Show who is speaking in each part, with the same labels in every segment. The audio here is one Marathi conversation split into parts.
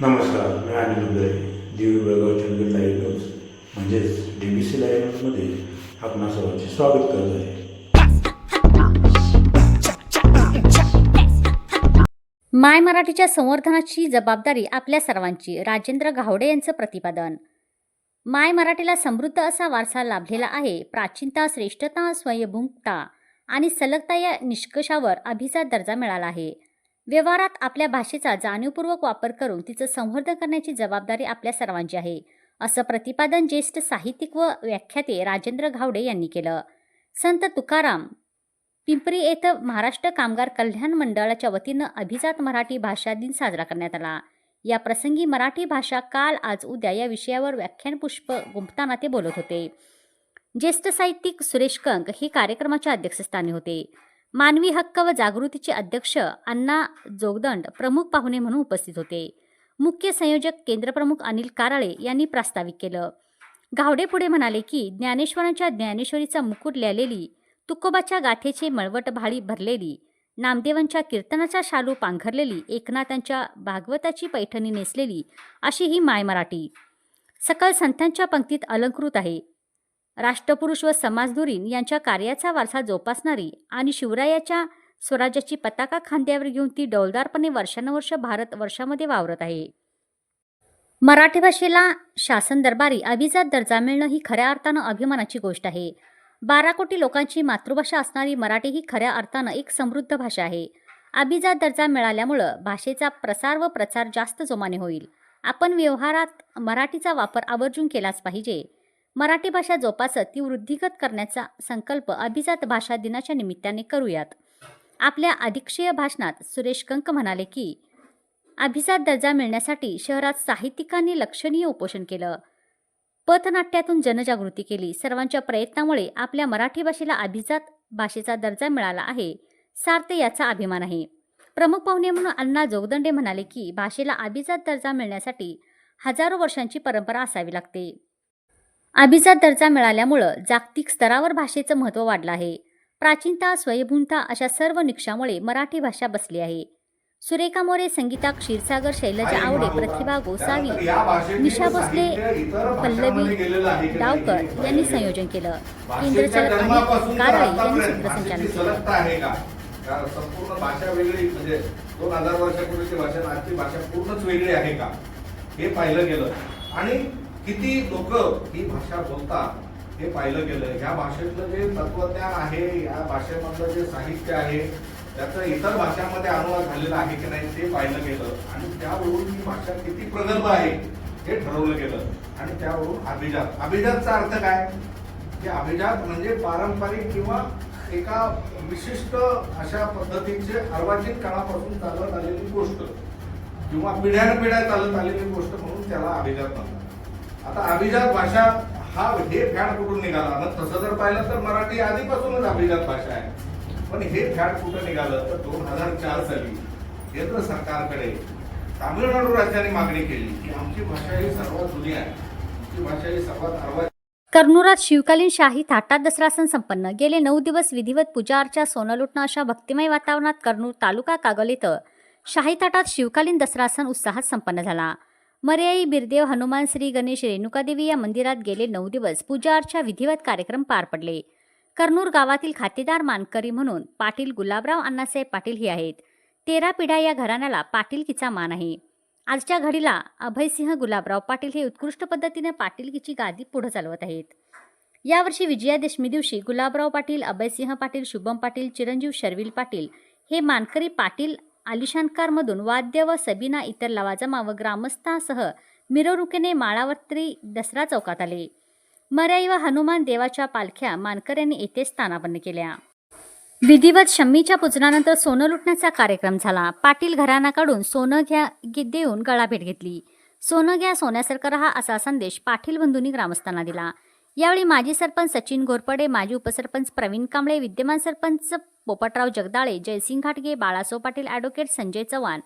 Speaker 1: नमस्कार मी अनिल उदय दिवी बेळगाव चंदगड लाईव्ह न्यूज म्हणजेच डी बी सी लाईव्ह न्यूजमध्ये आपणा सर्वांचे स्वागत करत आहे.
Speaker 2: माय मराठीच्या संवर्धनाची जबाबदारी आपल्या सर्वांची राजेंद्र घावडे यांचं प्रतिपादन. माय मराठीला समृद्ध असा वारसा लाभलेला आहे प्राचीनता श्रेष्ठता स्वयंभूमता आणि सलगता या निष्कषावर अभिजात दर्जा मिळाला आहे. व्यवहारात आपल्या भाषेचा जाणीवपूर्वक वापर करून तिचं संवर्धन करण्याची जबाबदारी आपल्या सर्वांची आहे असं प्रतिपादन ज्येष्ठ साहित्यिक व व्याख्याते राजेंद्र घावडे यांनी केलं. संत तुकाराम पिंपरी येथे महाराष्ट्र कामगार कल्याण मंडळाच्या वतीनं अभिजात मराठी भाषा दिन साजरा करण्यात आला. या प्रसंगी मराठी भाषा काल आज उद्या या विषयावर व्याख्यान पुष्प गुंपताना ते बोलत होते. ज्येष्ठ साहित्यिक सुरेश कंक हे कार्यक्रमाच्या अध्यक्षस्थानी होते. मानवी हक्क व जागृतीचे अध्यक्ष अण्णा जोगदंड प्रमुख पाहुणे म्हणून उपस्थित होते. मुख्य संयोजक केंद्रप्रमुख अनिल काराळे यांनी प्रास्ताविक केलं. गावडे पुढे म्हणाले की ज्ञानेश्वरांच्या ज्ञानेश्वरीचा मुकुट लिहिलेली तुकोबाच्या गाथेचे मळवट भाळी भरलेली नामदेवांच्या कीर्तनाचा शालू पांघरलेली एकनाथांच्या भागवताची पैठणी नेसलेली अशी ही माय मराठी. सकल संतांच्या पंक्तीत अलंकृत आहे. राष्ट्रपुरुष व समाजधुरीण यांच्या कार्याचा वारसा जोपासणारी आणि शिवरायाच्या स्वराज्याची पताका खांद्यावर घेऊन ती डौलदारपणे वर्षानुवर्ष भारत वर्षामध्ये वावरत आहे. मराठी भाषेला शासन दरबारी अभिजात दर्जा मिळणं ही खऱ्या अर्थानं अभिमानाची गोष्ट आहे. बारा कोटी लोकांची मातृभाषा असणारी मराठी ही खऱ्या अर्थानं एक समृद्ध भाषा आहे. अभिजात दर्जा मिळाल्यामुळं भाषेचा प्रसार व प्रचार जास्त जोमाने होईल. आपण व्यवहारात मराठीचा वापर आवर्जून केलाच पाहिजे. मराठी भाषा जोपासत ती वृद्धिगत करण्याचा संकल्प अभिजात भाषा दिनाच्या निमित्ताने करूयात. आपल्या अधिक्षीय भाषणात सुरेश कंक म्हणाले की अभिजात दर्जा मिळण्यासाठी शहरात साहित्यिकांनी लक्षणीय उपोषण केलं. पथनाट्यातून जनजागृती केली. सर्वांच्या प्रयत्नामुळे आपल्या मराठी भाषेला अभिजात भाषेचा दर्जा मिळाला आहे सार्थ याचा अभिमान आहे. प्रमुख पाहुणे म्हणून अण्णा जोगदंडे म्हणाले की भाषेला अभिजात दर्जा मिळण्यासाठी हजारो वर्षांची परंपरा असावी लागते. अभिजात दर्जा मिळाल्यामुळं जागतिक स्तरावर भाषेचं महत्त्व वाढलं आहे. प्राचीनता स्वयंभूमता अशा सर्व निकषामुळे मराठी भाषा बसली आहे. सुरेखा मोरे संगीता क्षीरसागर शैलजा आवडे प्रतिभा गोसावी निशा भोसले पल्लवी डावकर यांनी संयोजन केलं. केंद्रचालक अनिल कारळे यांनी सूत्रसंचालन केलं
Speaker 3: संपूर्ण भाषा वेगळी म्हणजे दोन हजार वर्षापूर्वीची भाषा आजची भाषा पूर्णच वेगळी आहे का? हे पाहिलं गेलं. आणि किती लोक ही भाषा बोलतात हे पाहिलं गेलं ह्या भाषेतलं जे तत्वज्ञान आहे या भाषेमधलं जे साहित्य आहे त्याचं इतर भाषांमध्ये अनुवाद झालेला आहे की नाही ते पाहिलं गेलं. आणि त्यावरून ही भाषा किती प्रगल्भ आहे हे ठरवलं गेलं. आणि त्यावरून अभिजात. अभिजातचा अर्थ काय? की अभिजात म्हणजे पारंपरिक किंवा एका विशिष्ट अशा पद्धतीचे अर्वाचीन काळापासून चालत आलेली गोष्ट किंवा पिढ्यानपिढ्या चालत आलेली गोष्ट म्हणून त्याला अभिजात म्हणतात. आता अभिजात भाषा हा हे फॅड कुठून निघाला? आता तसं जर पाहिलं तर मराठी आधीपासूनच अभिजात भाषा आहे. पण हे फॅड कुठं निघालं? तर दोन हजार चार साली केंद्र सरकारकडे तामिळनाडू राज्याने मागणी केली की आमची भाषा ही सर्वात जुनी आहे. आमची भाषा ही सर्वात अर्वा
Speaker 2: कर्नुरात शिवकालीन शाही थाटात दसरा सण संपन्न. गेले नऊ दिवस विधिवत पूजा अर्चा सोनं लुटणं अशा भक्तिमय वातावरणात कर्नूर तालुका कागल इथं शाही थाटात शिवकालीन दसरा सण उत्साहात संपन्न झाला. मर्याई बिरदेव हनुमान श्री गणेश रेणुकादेवी या मंदिरात गेले नऊ दिवस पूजा अर्चा विधिवत कार्यक्रम पार पडले. कर्नूर गावातील खातेदार मानकरी म्हणून पाटील गुलाबराव अण्णासाहेब पाटील ही आहेत. तेरा पिढ्या या घराण्याला पाटीलकीचा मान आहे. आजच्या घडीला अभयसिंह गुलाबराव पाटील हे उत्कृष्ट पद्धतीने पाटीलकीची गादी पुढे चालवत आहेत. यावर्षी विजयादशमी दिवशी गुलाबराव पाटील अभयसिंह पाटील शुभम पाटील चिरंजीव शर्विल पाटील हे मानकरी पाटील आलिशानकारमधून वाद्य व सबीना इतर लवाजमा व ग्रामस्थासह मिरवणुकीने माळावत्री दसरा चौकात आले. मर्याई व हनुमान देवाच्या पालख्या मानकऱ्यांनी येथे स्थानापन्न केल्या. विधिवत शम्मीच्या पूजनानंतर सोनं लुटण्याचा कार्यक्रम झाला. पाटील घराण्याकडून सोनं घ्या घे- देऊन गळाभेट घेतली. सोनं घ्या सोन्यासारखं रहा असा संदेश पाटील बंधूंनी ग्रामस्थांना दिला. यावेळी माजी सरपंच सचिन घोरपडे माजी उपसरपंच प्रवीण कांबळे विद्यमान सरपंच पोपटराव जगदाळे जयसिंग घाटगे बाळासाव पाटील ॲडव्होकेट संजय चव्हाण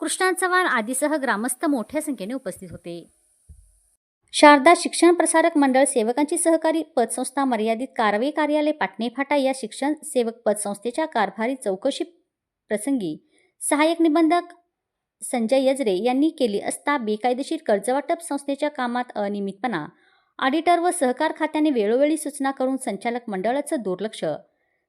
Speaker 2: कृष्णा चव्हाण आदीसह ग्रामस्थ मोठ्या संख्येने उपस्थित होते. शारदा शिक्षण प्रसारक मंडळ सेवकांची सहकारी पतसंस्था मर्यादित कारवे कार्यालय पाटणे फाटा या शिक्षण सेवक पतसंस्थेच्या कारभारी चौकशी प्रसंगी सहाय्यक निबंधक संजय यजरे यांनी केली असता बेकायदेशीर कर्जवाटप संस्थेच्या कामात अनियमितपणा ऑडिटर व सहकार खात्याने वेळोवेळी सूचना करून संचालक मंडळाचं दुर्लक्ष.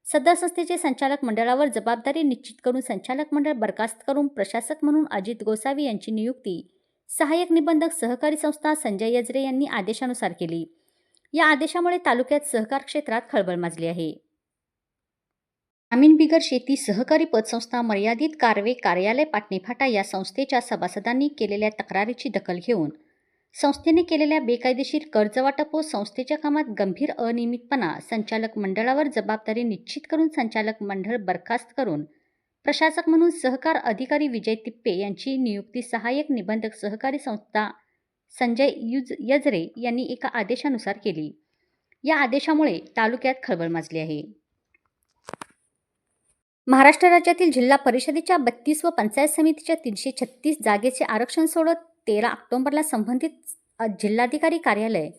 Speaker 2: सदर संस्थेचे संचालक मंडळावर जबाबदारी निश्चित करून संचालक मंडळ बरखास्त करून प्रशासक म्हणून अजित गोसावी यांची नियुक्ती. सहाय्यक निबंधक सहकारी संस्था संजय यजरे यांनी आदेशानुसार केली. या आदेशामुळे तालुक्यात सहकार क्षेत्रात खळबळ माजली आहे. ग्रामीण बिगर शेती सहकारी पतसंस्था मर्यादित कारवे कार्यालय पाटणेफाटा या संस्थेच्या सभासदांनी केलेल्या तक्रारीची दखल घेऊन संस्थेने केलेल्या बेकायदेशीर कर्जवाटप व संस्थेच्या कामात गंभीर अनियमितपणा संचालक मंडळावर जबाबदारी निश्चित करून संचालक मंडळ बरखास्त करून प्रशासक म्हणून सहकार अधिकारी विजय तिप्पे यांची नियुक्ती सहाय्यक निबंधक सहकारी संस्था संजय युज यजरे यांनी एका आदेशानुसार केली. या आदेशामुळे तालुक्यात खळबळ माजली आहे. महाराष्ट्र राज्यातील जिल्हा परिषदेच्या बत्तीस व पंचायत समितीच्या तीनशे छत्तीस जागेचे आरक्षण सोडत तेरा ऑक्टोबरला संबंधित जिल्हाधिकारी कार्यालय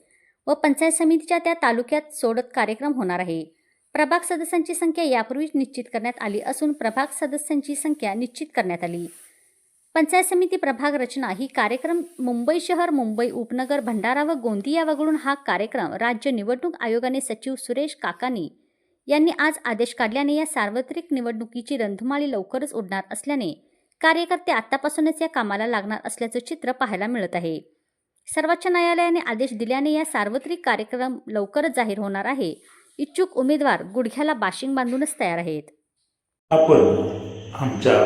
Speaker 2: व पंचायत समितीच्या त्या तालुक्यात सोडत कार्यक्रम होणार आहे. प्रभाग सदस्यांची संख्या यापूर्वीच निश्चित करण्यात आली असून प्रभाग सदस्यांची संख्या निश्चित करण्यात आली. पंचायत समिती प्रभाग रचना ही कार्यक्रम मुंबई शहर मुंबई उपनगर भंडारा व गोंदिया वगळून हा कार्यक्रम राज्य निवडणूक आयोगाने सचिव सुरेश काकानी यांनी आज आदेश काढल्याने या सार्वत्रिक निवडणुकीची रणधुमाळी लवकरच उडणार असल्याने कार्यकर्ते आतापासूनच या कामाला लागणार असल्याचं चित्र पाहायला मिळत आहे. सर्वोच्च न्यायालयाने आदेश दिल्याने या सार्वत्रिक कार्यक्रम लवकरच जाहीर होणार आहे. इच्छुक उमेदवार गुडघ्याला बाशिंग बांधूनच तयार आहेत.
Speaker 1: आपण आमच्या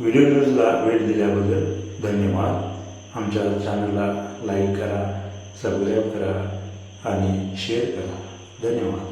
Speaker 1: व्हिडिओ न्यूजला वेळ दिल्याबद्दल धन्यवाद. आमच्या चॅनलला लाईक करा सबस्क्राईब करा आणि शेअर करा. धन्यवाद.